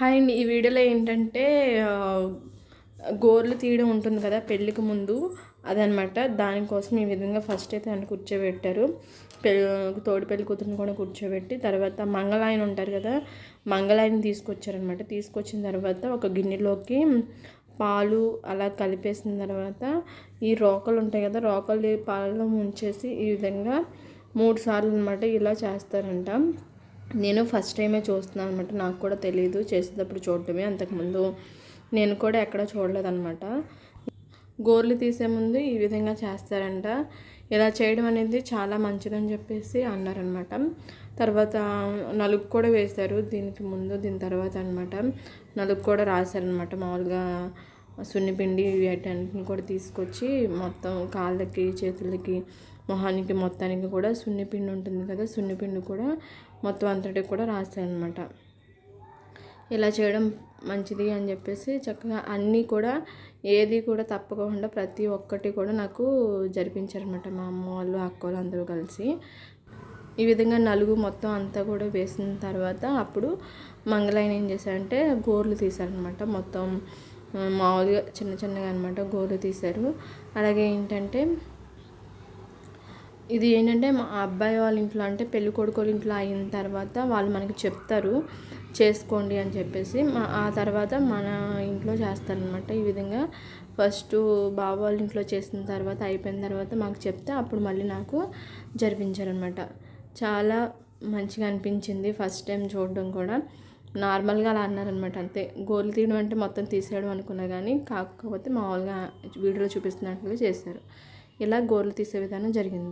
Hi అండి. ఈ వీడియోలో ఏంటంటే గోర్లు తీయడం ఉంటుంది కదా పెళ్ళికి ముందు. అదనమాట. దానికోసం ఈ విధంగా ఫస్ట్ అయితే నన్ను కూర్చోబెట్టారు. పెళ్ళి తోడు పెళ్ళి కూతురుని కూడా కూర్చోబెట్టి తర్వాత మంగళాయన ఉంటారు కదా మంగళాయన తీసుకొచ్చారనమాట. తీసుకొచ్చిన తర్వాత ఒక గిన్నెలోకి పాలు అలా కలిపేసిన తర్వాత ఈ రోకలు ఉంటాయి కదా రోకలు పాలలో ముంచేసి ఈ విధంగా మూడు సార్లు అనమాట ఇలా చేస్తారంట. నేను ఫస్ట్ టైమే చూస్తున్నాను అనమాట నాకు కూడా తెలియదు చేసేటప్పుడు చూడటమే. అంతకుముందు నేను కూడా ఎక్కడ చూడలేదన్నమాట. గోర్లు తీసే ముందు ఈ విధంగా చేస్తారంట. ఇలా చేయడం అనేది చాలా మంచిదని చెప్పేసి అన్నారనమాట తర్వాత నలుగు కూడా వేశారు. దీనికి ముందు దీని తర్వాత అనమాట నలుగు కూడా రాశారనమాట మామూలుగా సున్నిపిండి వీటన్నిటిని కూడా తీసుకొచ్చి మొత్తం కాళ్ళకి చేతులకి మొహానికి మొత్తానికి కూడా సున్నిపిండి ఉంటుంది కదా సున్నిపిండి కూడా మొత్తం అంతటి కూడా రాశారనమాట ఇలా చేయడం మంచిది అని చెప్పేసి చక్కగా అన్నీ కూడా ఏది కూడా తప్పకుండా ప్రతి ఒక్కటి కూడా నాకు జరిపించారనమాట మా అమ్మ వాళ్ళు అక్క వాళ్ళు అందరూ కలిసి. ఈ విధంగా నలుగు మొత్తం అంతా కూడా వేసిన తర్వాత అప్పుడు మంగళాయన ఏం చేశారంటే గోర్లు తీశారనమాట మొత్తం మామూలుగా చిన్న చిన్నగా అనమాట గోరు తీశారు. అలాగే ఏంటంటే ఇది ఏంటంటే మా అబ్బాయి వాళ్ళ ఇంట్లో అంటే పెళ్ళి కొడుకు ఇంట్లో అయిన తర్వాత వాళ్ళు మనకి చెప్తారు చేసుకోండి అని చెప్పేసి. ఆ తర్వాత మన ఇంట్లో చేస్తారనమాట ఈ విధంగా. ఫస్ట్ బాబు వాళ్ళ ఇంట్లో చేసిన తర్వాత అయిపోయిన తర్వాత మాకు చెప్తే అప్పుడు మళ్ళీ నాకు జరిపించారనమాట చాలా మంచిగా అనిపించింది ఫస్ట్ టైం చూడడం కూడా. నార్మల్గా అలా అన్నారనమాట అంతే. గోర్లు తీయడం అంటే మొత్తం తీసేయడం అనుకున్నా కానీ కాకపోతే మామూలుగా వీడియోలో చూపిస్తున్నట్లుగా చేశారు. ఇలా గోర్లు తీసే విధానం జరిగింది.